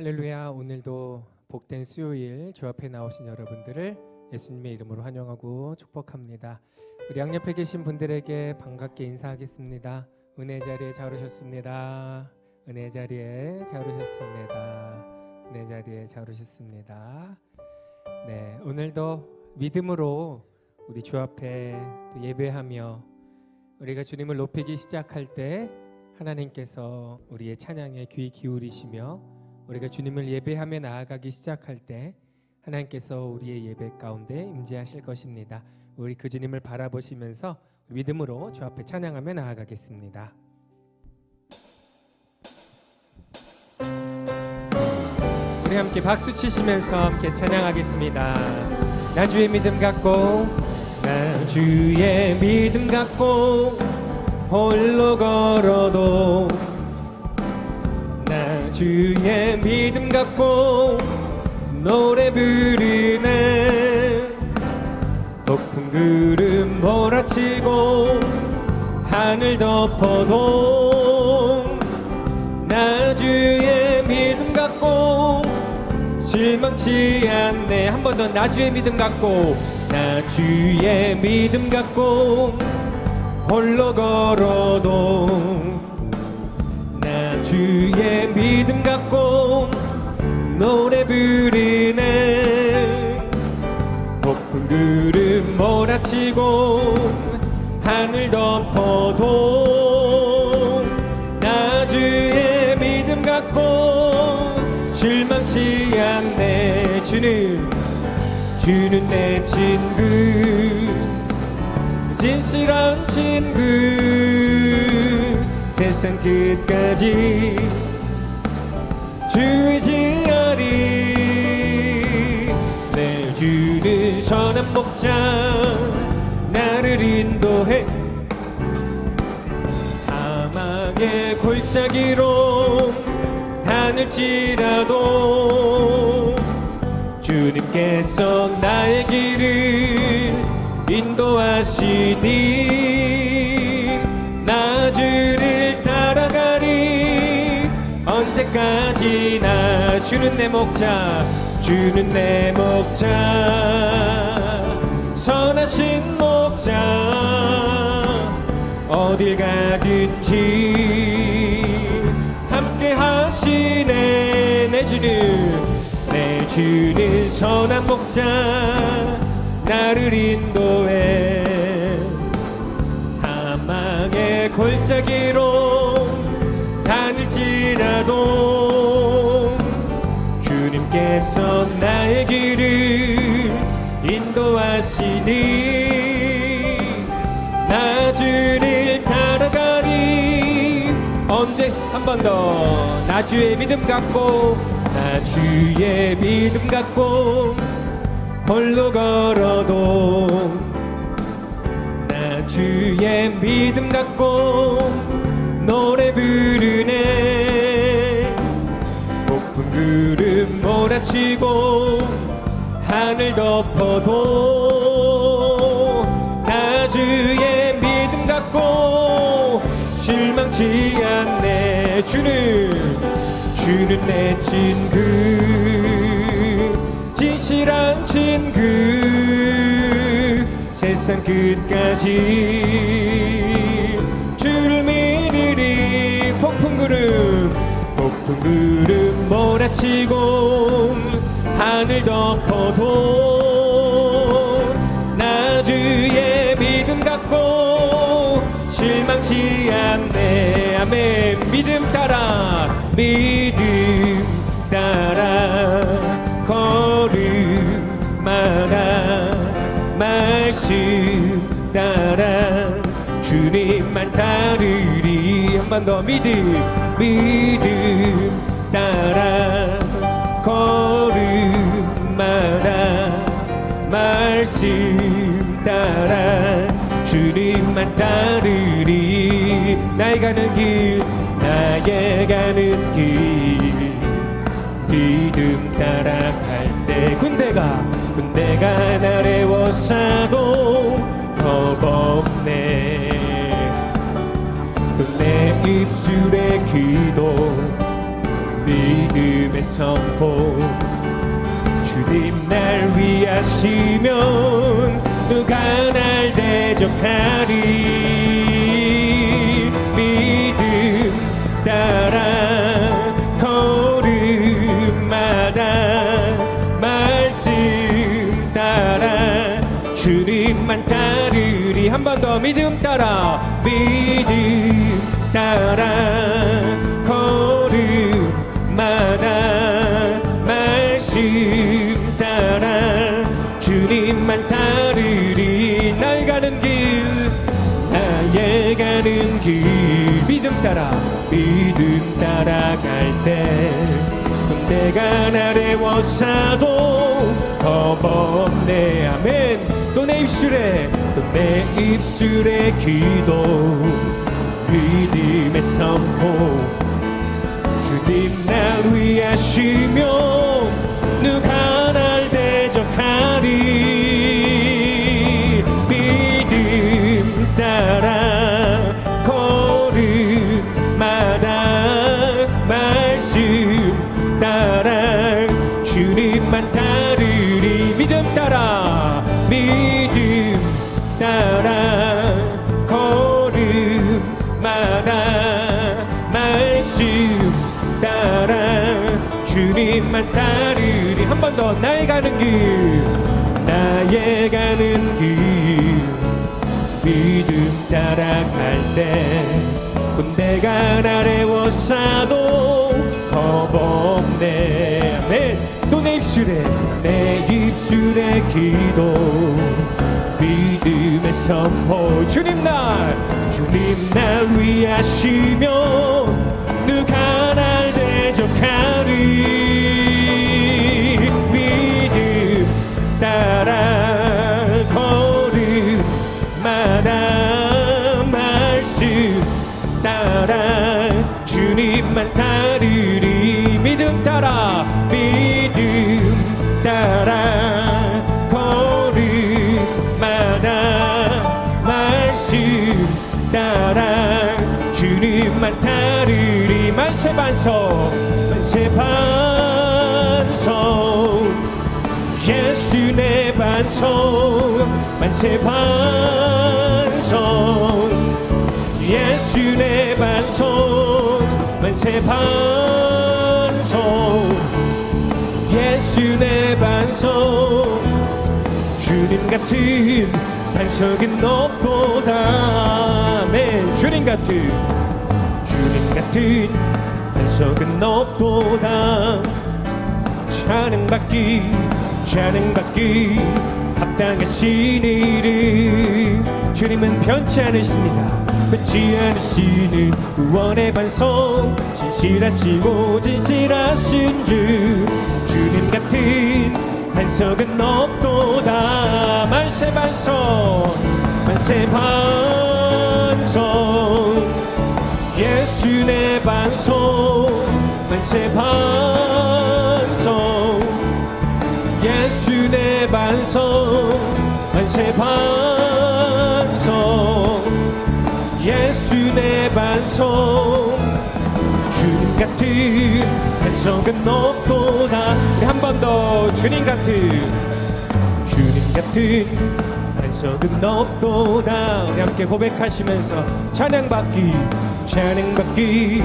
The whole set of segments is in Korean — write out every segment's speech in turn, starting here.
할렐루야 오늘도 복된 수요일 주 앞에 나오신 여러분들을 예수님의 이름으로 환영하고 축복합니다. 우리 양옆에 계신 분들에게 반갑게 인사하겠습니다. 은혜 자리에 잘 오셨습니다. 은혜 자리에 잘 오셨습니다. 은혜 자리에 잘 오셨습니다. 네 오늘도 믿음으로 우리 주 앞에 또 예배하며 우리가 주님을 높이기 시작할 때 하나님께서 우리의 찬양에 귀 기울이시며 우리가 주님을 예배하며 나아가기 시작할 때 하나님께서 우리의 예배 가운데 임재하실 것입니다. 우리 그 주님을 바라보시면서 믿음으로 주 앞에 찬양하며 나아가겠습니다. 우리 함께 박수 치시면서 함께 찬양하겠습니다. 나 주의 믿음 갖고 나 주의 믿음 갖고 홀로 걸어도 나 주의 믿음 갖고 노래 부르네. 높은 구름 몰아치고 하늘 덮어도 나 주의 믿음 갖고 실망치 않네. 한 번 더 나 주의 믿음 갖고 나 주의 믿음 갖고 홀로 걸어도 나 주의 믿음 갖고 노래 부르네. 구름 몰아치고 하늘 덮어도 나 주의 믿음 갖고 실망치 않네. 주는 주는 내 친구. 진실한 친구 세상 끝까지 주의지하리. 내 주는 선한 목자 나를 인도해. 사망의 골짜기로 다닐지라도 주님께서 나의 길을 인도하시니 언제까지나 주는 내 목자 주는 내 목자. 선하신 목자 어딜 가든지 함께 하시네. 내 주는 내 주는 선한 목자. 나를 인도해 주님께서 나의 길을 인도하시니 나 주를 따라가리 언제 한 번 더? 나 주의 믿음 갖고 나 주의 믿음 갖고 홀로 걸어도 나 주의 믿음 갖고 노래 부르네. 높은 구름 몰아치고 하늘 덮어도 나 주의 믿음 갖고 실망치 않네. 주는 주는 내 친구 진실한 친구. 세상 끝까지 주를 믿으리. 폭풍 구름 폭풍 구름 몰아치고 하늘 덮어도 나 주의 믿음 갖고 실망치 않네. 아멘. 믿음 따라 믿음 따라. 걸음마다 말씀 따라. 주님만 따르리. 한 번 더 믿음 믿음 따라 걸음마다 말씀 따라 주님만 따르리. 나의 가는 길 나의 가는 길. 믿음 따라 갈 때 군대가 군대가 나를 워싸도 겁없 선포 주님 날 위하시면 누가 날 대적하리? 믿음 따라 걸음마다 말씀 따라 주님만 따르리. 한 번 더 믿음 따라 믿음 따라 말씀 따라 주님만 따르리 나의 가는 길 나의 가는 길. 믿음 따라 믿음 따라갈 때 군대가 나를 워싸도 겁없네 아멘. 또 내 입술에 또 내 입술에 기도. 믿음의 선포. 주님 날 위하시며 누가 날 대적하리 나의 가는 길 나의 가는 길. 믿음 따라갈 때 군대가 나를 워싸도 겁없네 아멘 또내 입술에 내 입술에 기도. 믿음의 선포 주님 날 주님 날 위하시며 누가 날 대적하리 따라 걸음마다 말씀 따라 주님만 따르리 믿음 따라 믿음 따라 걸음마다 말씀 따라 주님만 따르리 만세 반석 만세 반석. 예수 내 반석 만세 반석 예수 내 반석 만세 반석 예수 내 반석 주님 같은 반석은 없도다 아멘 주님 같은 주님 같은 반석은 없도다 찬양받기 찬양받기 합당하신 이름 주님은 변치 않으십니다. 변치 않으시는 구원의 반석 진실하시고 진실하신 주 주님 같은 반석은 없도다. 만세 반석 만세 반석 예수 내 반석 만세 반석 예수 내 반석 만세 반석 예수 내 반석 주님 같은 반석은 없도다. 우리 한 번 더. 주님 같은 주님 같은 반석은 없도다. 우리 함께 고백하시면서 찬양받기 찬양받기.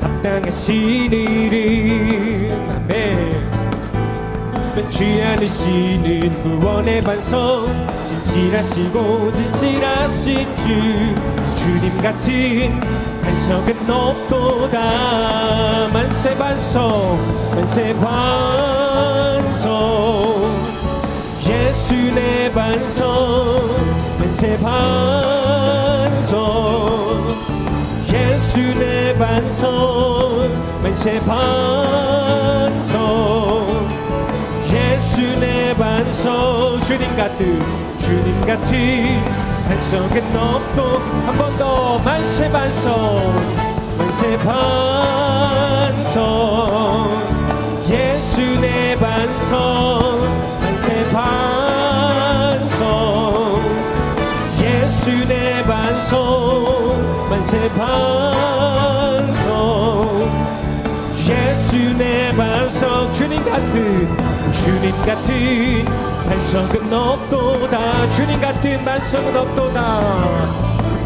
합당하신 이름 아멘 변치 않으시는 구원의 반석. 진실하시고 진실하신 주. 주님 같은 반석은 없도다. 만세 반석 만세 반석. 예수 내 반석 만세 반석. 예수 내 반석 만세 반석 예수 내 반석 주님 같은 주님 같은 반석은 없도 한번 더 만세 반석 만세 반석 예수 내 반석 만세 반석 예수 내 반석 만세 반석 예수 내 반석 주님 같은 주님 같은 반석은 없도다. 주님 같은 반석은 없도다.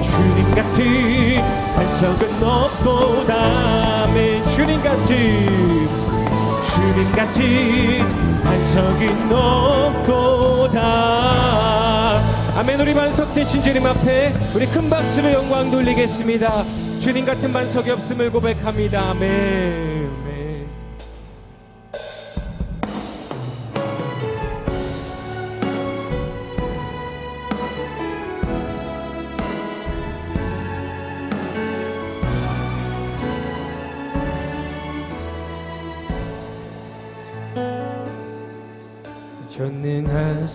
주님 같은 반석은 없도다. 아멘. 주님 같은 주님 같은 반석은 없도다. 아멘. 우리 반석 되신 주님 앞에 우리 큰 박수로 영광 돌리겠습니다. 주님 같은 반석이 없음을 고백합니다. 아멘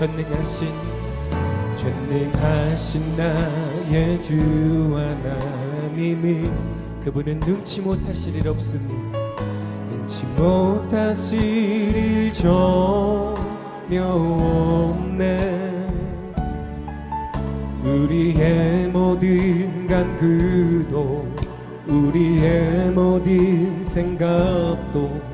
전능하신 전능하신 나의 주 하나님은 그분은 능치 못하실 일 없습니다. 능치 못하실 일 전혀 없네. 우리의 모든 간구도 우리의 모든 생각도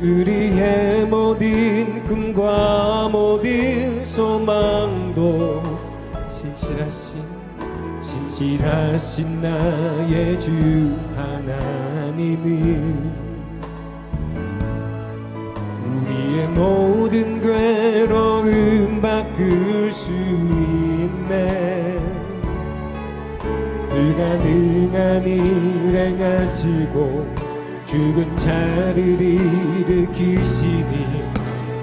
우리의 모든 꿈과 모든 소망도 신실하신 신실하신 나의 주 하나님은 우리의 모든 괴로움 바꿀 수 있네. 불가능한 일 행하시고 죽은 자를 일으키시니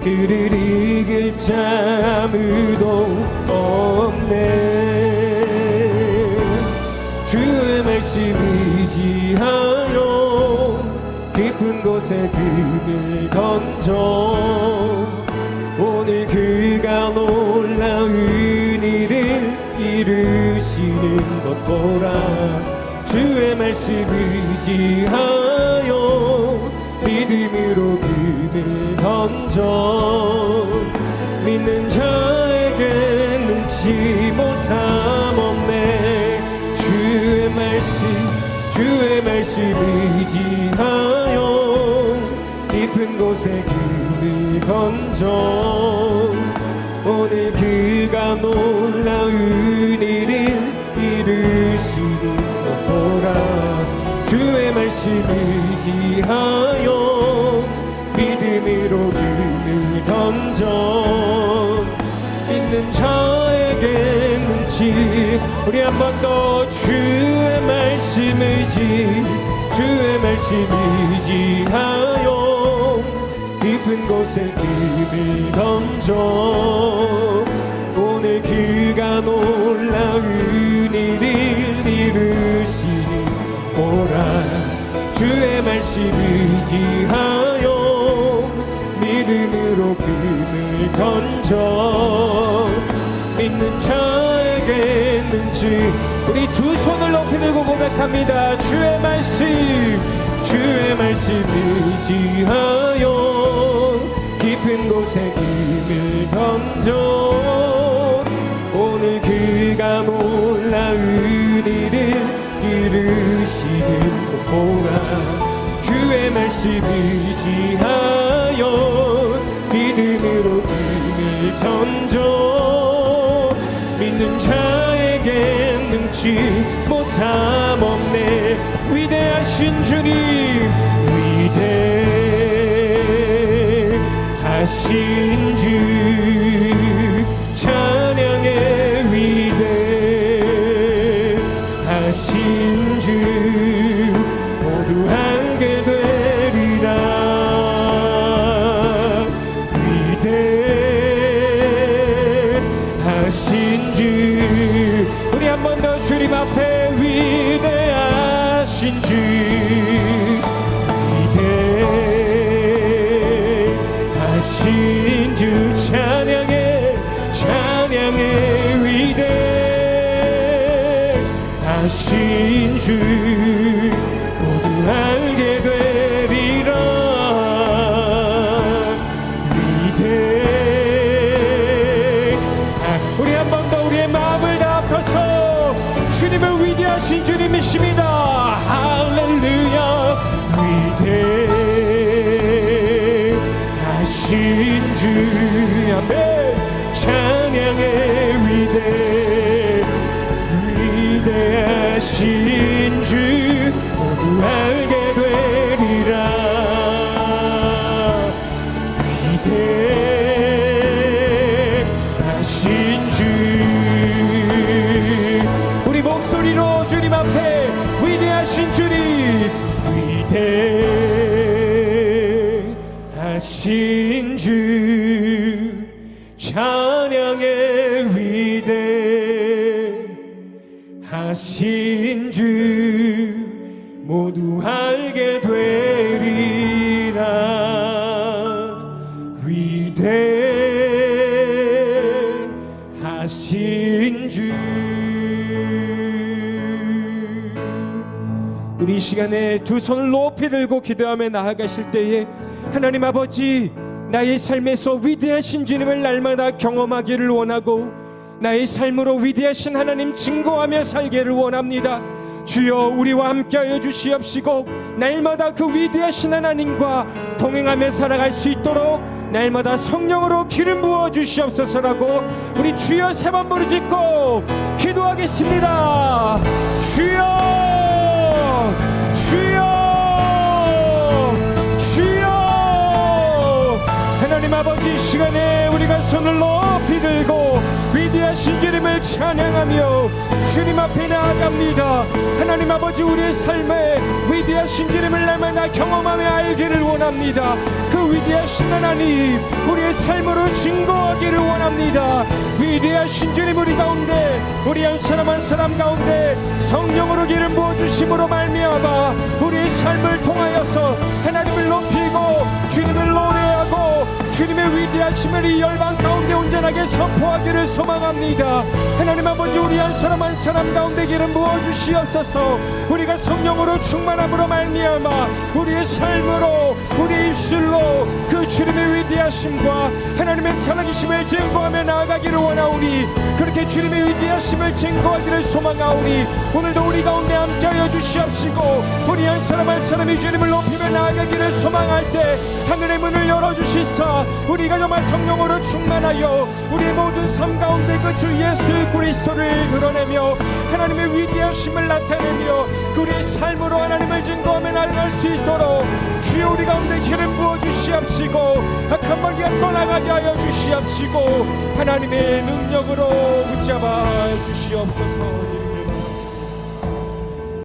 그를 이길 자 아무도 없네. 주의 말씀 의지하여 깊은 곳에 금을 던져 오늘 그가 놀라운 일을 이루시는 것 보라 주의 말씀 의지하여 믿음으로 금을 던져 믿는 자에게 능치 못함 없네. 주의 말씀 주의 말씀 의지하여 깊은 곳에 금을 던져 오늘 그가 놀라운 의지하여 믿음으로 금을 던져 있는 자에게 능치 우리 한 번 더 주의 말씀 의지 주의 말씀 의지하여 깊은 곳에 금을 던져 오늘 그 주의 말씀 의지하여 믿음으로 금을 던져 믿는 자에게 말씀 우리 두 손을 높이 들고 고백합니다. 주의 말씀 주의 말씀 의지하여 깊은 곳에 금을 던져 오늘 그가 몰라 말씀 의지하여 믿음으로 금을 던져 믿는 자에게 능치 못함 없네. 위대하신 주님 위대하신 주님을 위대하신 주님이십니다. 할렐루야. 위대하신 주 아멘 찬양의 위대. 위대하신 주 모두 알 하신 주 찬양의 위대 하신 주 모두 알게 되리라. 위대 하신 주. 우리 이 시간에 두 손을 높이 들고 기도하며 나아가실 때에 하나님 아버지 나의 삶에서 위대하신 주님을 날마다 경험하기를 원하고 나의 삶으로 위대하신 하나님 증거하며 살기를 원합니다. 주여 우리와 함께하여 주시옵시고 날마다 그 위대하신 하나님과 동행하며 살아갈 수 있도록 날마다 성령으로 기름 부어 주시옵소서라고 우리 주여 세 번 부르짖고 기도하겠습니다. 주여 주 하나님 아버지 이 시간에 우리가 손을 높이 들고 위대하신 주님을 찬양하며 주님 앞에 나아갑니다. 하나님 아버지 우리의 삶에 위대하신 주님을 날마다 경험하며 알기를 원합니다. 그 위대하신 하나님 우리의 삶으로 증거하기를 원합니다. 위대하신 주님 우리 가운데 우리 한 사람 한 사람 가운데 성령으로 기름 부어주심으로 말미암아 우리의 삶을 통하여서 하나님을 높이고 주님을 노래하고 주님의 위대하심을 이 열방 가운데 온전하게 선포하기를 소망합니다. 하나님 아버지 우리 한 사람 한 사람 가운데 기름 부어 주시옵소서. 우리가 성령으로 충만함으로 말미암아 우리의 삶으로 우리의 입술로 그 주님의 위대하심과 하나님의 살아계심을 증거하며 나아가기를 원하오니 그렇게 주님의 위대하심을 증거하기를 소망하오니 오늘도 우리 가운데 함께하여 주시옵시고 우리 한 사람 한 사람이 주님을 높이며 나아가기를 소망할 때 하늘의 문을 열어 주시사 우리가 정말 성령으로 충만하여 우리의 모든 삶 가운데 그 주 예수 그리스도를 드러내며 하나님의 위대하심을 나타내며 그 우리의 삶으로 하나님을 증거하며 나아갈 수 있도록 주여 우리 가운데 기름 부어 주시옵시고 악한 마귀가 떠나가게 하여 주시옵시고 하나님의 능력으로 붙잡아 주시옵소서